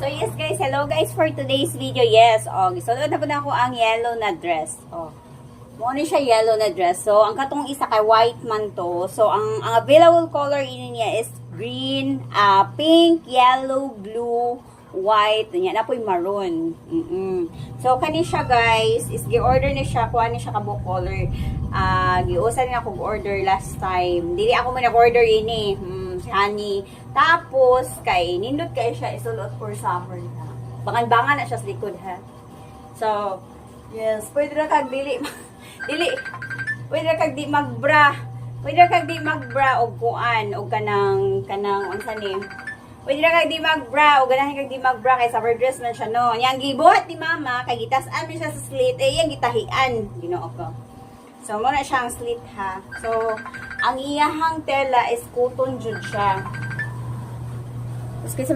So yes guys, hello guys for today's video. Yes, oh, gisulod na po na ako ang yellow na dress. Oh. Mo ni siya yellow na dress. So ang katong isa kay white man to. So ang, ang available color ini niya is green, ah, pink, yellow, blue, white, nya na po'y maroon. Mm So kani siya guys, is gi-order ni siya, kuha ni siya kabuk color. Ah, giusan nga kog order last time. Dili ako man nag-order ini. Hmm, si Honey. Tapos kay nindot kay siya isulot for summer na. Bangan-bangan na siya sa likod ha. So, yes, pwede na kag dili dili pwede na kag di magbra. Pwede na kag di magbra og kuan og kanang kanang unsa ni Pwede na kag di magbra o ganahin kag di magbra kay summer dress man siya no. Yang gibuhat ni mama kay gitas-an mi siya sa slit eh yang gitahian Ginoo ko. So mo na siyang slit ha. So ang iyahang tela is cotton jud siya. Tapos kaysa